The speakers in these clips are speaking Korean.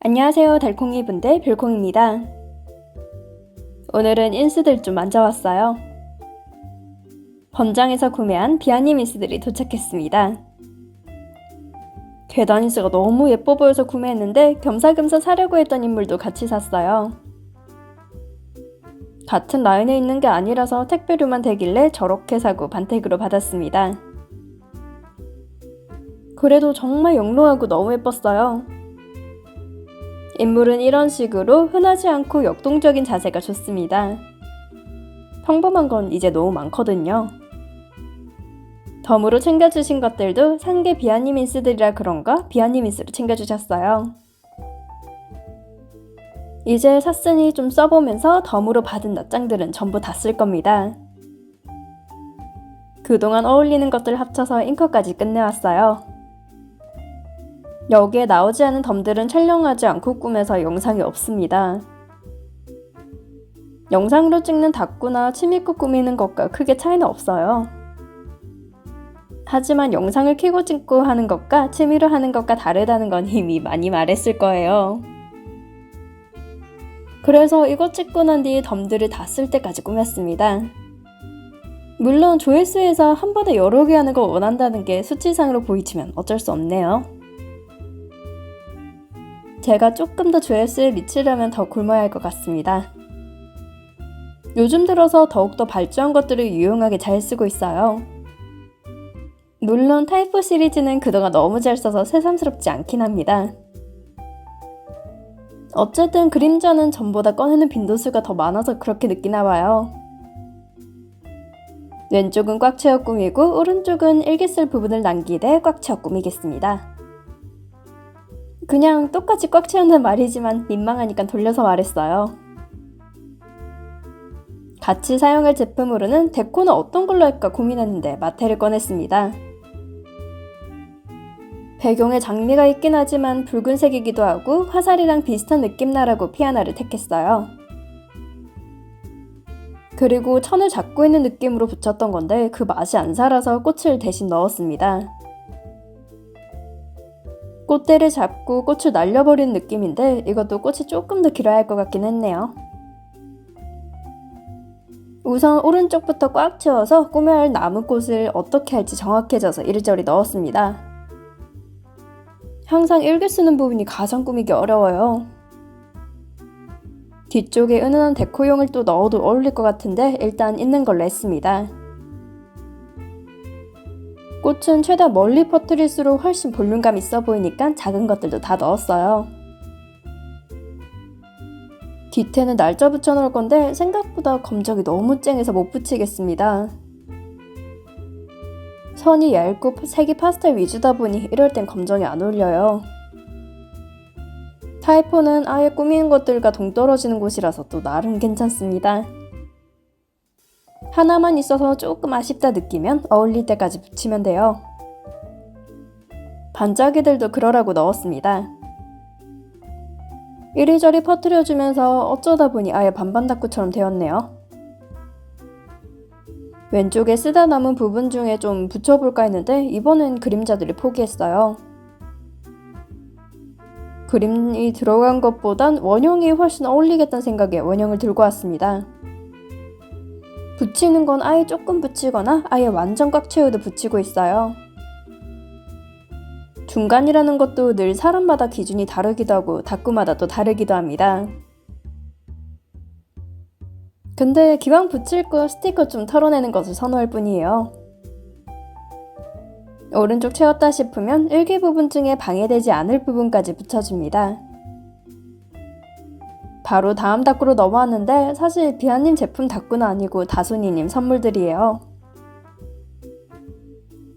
안녕하세요 달콩이 분들 별콩입니다. 오늘은 인스들 좀 만져왔어요. 번장에서 구매한 비아님 인스들이 도착했습니다. 계단 인스가 너무 예뻐 보여서 구매했는데 겸사겸사 사려고 했던 인물도 같이 샀어요. 같은 라인에 있는 게 아니라서 택배료만 되길래 저렇게 사고 반택으로 받았습니다. 그래도 정말 영롱하고 너무 예뻤어요. 인물은 이런 식으로 흔하지 않고 역동적인 자세가 좋습니다. 평범한 건 이제 너무 많거든요. 덤으로 챙겨주신 것들도 상계 비아님 인스들이라 그런가 비아님 인스로 챙겨주셨어요. 이제 샀으니 좀 써보면서 덤으로 받은 낱장들은 전부 다 쓸 겁니다. 그동안 어울리는 것들 합쳐서 잉커까지 끝내왔어요. 여기에 나오지 않은 덤들은 촬영하지 않고 꾸며서 영상이 없습니다. 영상으로 찍는 다꾸나 침입구 꾸미는 것과 크게 차이는 없어요. 하지만 영상을 켜고 찍고 하는 것과 취미로 하는 것과 다르다는 건 이미 많이 말했을 거예요. 그래서 이거 찍고 난 뒤 덤들을 다 쓸 때까지 꾸몄습니다. 물론 조회수에서 한 번에 여러 개 하는 걸 원한다는 게 수치상으로 보이지만 어쩔 수 없네요. 제가 조금 더 조회수에 미치려면 더 굶어야 할 것 같습니다. 요즘 들어서 더욱더 발전한 것들을 유용하게 잘 쓰고 있어요. 물론 타이포 시리즈는 그동안 너무 잘 써서 새삼스럽지 않긴 합니다. 어쨌든 그림자는 전보다 꺼내는 빈도수가 더 많아서 그렇게 느끼나 봐요. 왼쪽은 꽉 채워 꾸미고 오른쪽은 일기 쓸 부분을 남기되 꽉 채워 꾸미겠습니다. 그냥 똑같이 꽉 채우는 말이지만 민망하니까 돌려서 말했어요. 같이 사용할 제품으로는 데코는 어떤 걸로 할까 고민했는데 마테를 꺼냈습니다. 배경에 장미가 있긴 하지만 붉은색이기도 하고 화살이랑 비슷한 느낌 나라고 피아나를 택했어요. 그리고 천을 잡고 있는 느낌으로 붙였던 건데 그 맛이 안 살아서 꽃을 대신 넣었습니다. 꽃대를 잡고 꽃을 날려버리는 느낌인데 이것도 꽃이 조금 더 길어야 할 것 같긴 했네요. 우선 오른쪽부터 꽉 채워서 꾸며야 할 나무꽃을 어떻게 할지 정확해져서 이리저리 넣었습니다. 항상 일기 쓰는 부분이 가장 꾸미기 어려워요. 뒤쪽에 은은한 데코용을 또 넣어도 어울릴 것 같은데 일단 있는 걸로 했습니다. 꽃은 최대 멀리 퍼뜨릴수록 훨씬 볼륨감 있어 보이니까 작은 것들도 다 넣었어요. 뒤태는 날짜 붙여놓을 건데 생각보다 검정이 너무 쨍해서 못 붙이겠습니다. 선이 얇고 색이 파스텔 위주다 보니 이럴 땐 검정이 안 어울려요. 타이포는 아예 꾸미는 것들과 동떨어지는 곳이라서 또 나름 괜찮습니다. 하나만 있어서 조금 아쉽다 느끼면 어울릴 때까지 붙이면 돼요. 반짝이들도 그러라고 넣었습니다. 이리저리 퍼뜨려주면서 어쩌다 보니 아예 반반다꾸처럼 되었네요. 왼쪽에 쓰다 남은 부분 중에 좀 붙여볼까 했는데 이번엔 그림자들이 포기했어요. 그림이 들어간 것보단 원형이 훨씬 어울리겠다는 생각에 원형을 들고 왔습니다. 붙이는 건 아예 조금 붙이거나 아예 완전 꽉 채우듯 붙이고 있어요. 중간이라는 것도 늘 사람마다 기준이 다르기도 하고 다꾸마다 또 다르기도 합니다. 근데 기왕 붙일 거 스티커 좀 털어내는 것을 선호할 뿐이에요. 오른쪽 채웠다 싶으면 일기 부분 중에 방해되지 않을 부분까지 붙여줍니다. 바로 다음 다꾸로 넘어왔는데 사실 비아님 제품 다꾸는 아니고 다순이님 선물들이에요.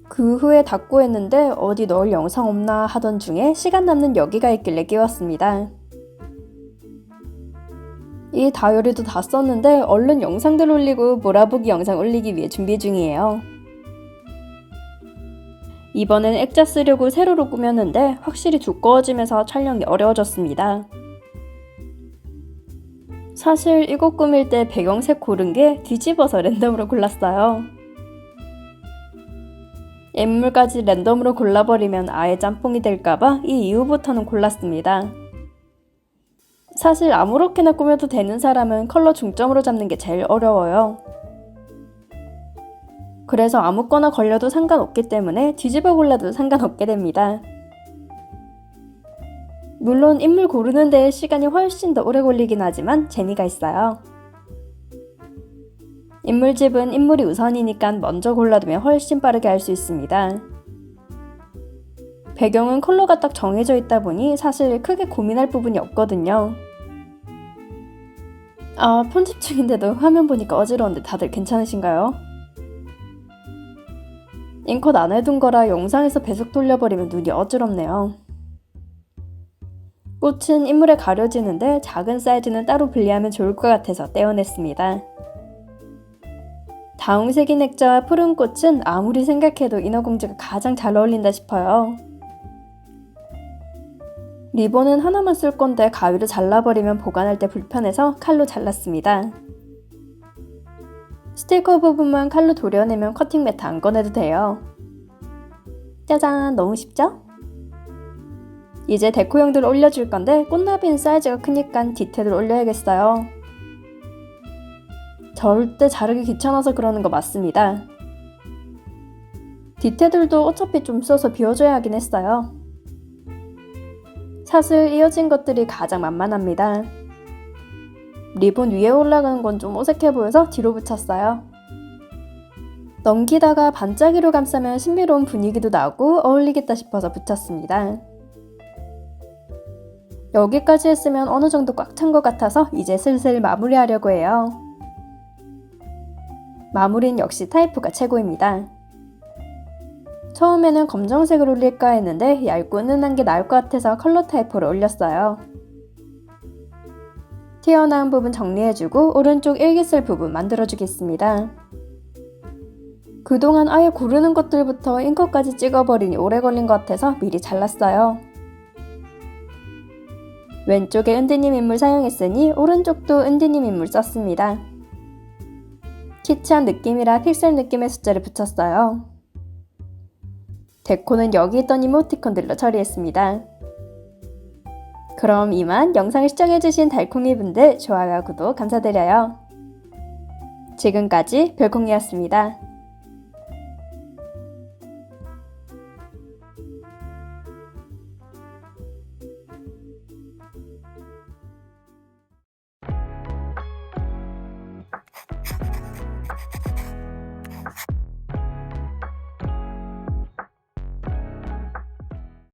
그 후에 다꾸 했는데 어디 넣을 영상 없나 하던 중에 시간 남는 여기가 있길래 끼웠습니다. 이 다이어리도 다 썼는데 얼른 영상들 올리고 몰아보기 영상 올리기 위해 준비 중이에요. 이번엔 액자 쓰려고 세로로 꾸몄는데 확실히 두꺼워지면서 촬영이 어려워졌습니다. 사실 이거 꾸밀 때 배경색 고른 게 뒤집어서 랜덤으로 골랐어요. 인물까지 랜덤으로 골라버리면 아예 짬뽕이 될까봐 이 이후부터는 골랐습니다. 사실 아무렇게나 꾸며도 되는 사람은 컬러 중점으로 잡는 게 제일 어려워요. 그래서 아무거나 걸려도 상관없기 때문에 뒤집어 골라도 상관없게 됩니다. 물론 인물 고르는 데에 시간이 훨씬 더 오래 걸리긴 하지만 재미가 있어요. 인물집은 인물이 우선이니까 먼저 골라두면 훨씬 빠르게 할 수 있습니다. 배경은 컬러가 딱 정해져 있다 보니 사실 크게 고민할 부분이 없거든요. 아, 편집 중인데도 화면 보니까 어지러운데 다들 괜찮으신가요? 인컷 안 해둔 거라 영상에서 배속 돌려버리면 눈이 어지럽네요. 꽃은 인물에 가려지는데 작은 사이즈는 따로 분리하면 좋을 것 같아서 떼어냈습니다. 다홍색인 액자와 푸른 꽃은 아무리 생각해도 인어공주가 가장 잘 어울린다 싶어요. 리본은 하나만 쓸 건데 가위로 잘라버리면 보관할 때 불편해서 칼로 잘랐습니다. 스티커 부분만 칼로 도려내면 커팅 매트 안 꺼내도 돼요. 짜잔, 너무 쉽죠? 이제 데코형들 올려줄 건데 꽃나비는 사이즈가 크니까 디테일을 올려야겠어요. 절대 자르기 귀찮아서 그러는 거 맞습니다. 디테들도 어차피 좀 써서 비워줘야 하긴 했어요. 사슬 이어진 것들이 가장 만만합니다. 리본 위에 올라가는 건 좀 어색해 보여서 뒤로 붙였어요. 넘기다가 반짝이로 감싸면 신비로운 분위기도 나고 어울리겠다 싶어서 붙였습니다. 여기까지 했으면 어느 정도 꽉 찬 것 같아서 이제 슬슬 마무리하려고 해요. 마무리는 역시 타이프가 최고입니다. 처음에는 검정색을 올릴까 했는데 얇고 은은한 게 나을 것 같아서 컬러 타이프를 올렸어요. 튀어나온 부분 정리해주고 오른쪽 일기쓸 부분 만들어주겠습니다. 그동안 아예 고르는 것들부터 잉크까지 찍어버리니 오래 걸린 것 같아서 미리 잘랐어요. 왼쪽에 은디님 인물 사용했으니 오른쪽도 은디님 인물 썼습니다. 키치한 느낌이라 픽셀 느낌의 숫자를 붙였어요. 데코는 여기 있던 이모티콘들로 처리했습니다. 그럼 이만 영상을 시청해주신 달콩이 분들 좋아요와 구독 감사드려요. 지금까지 별콩이었습니다.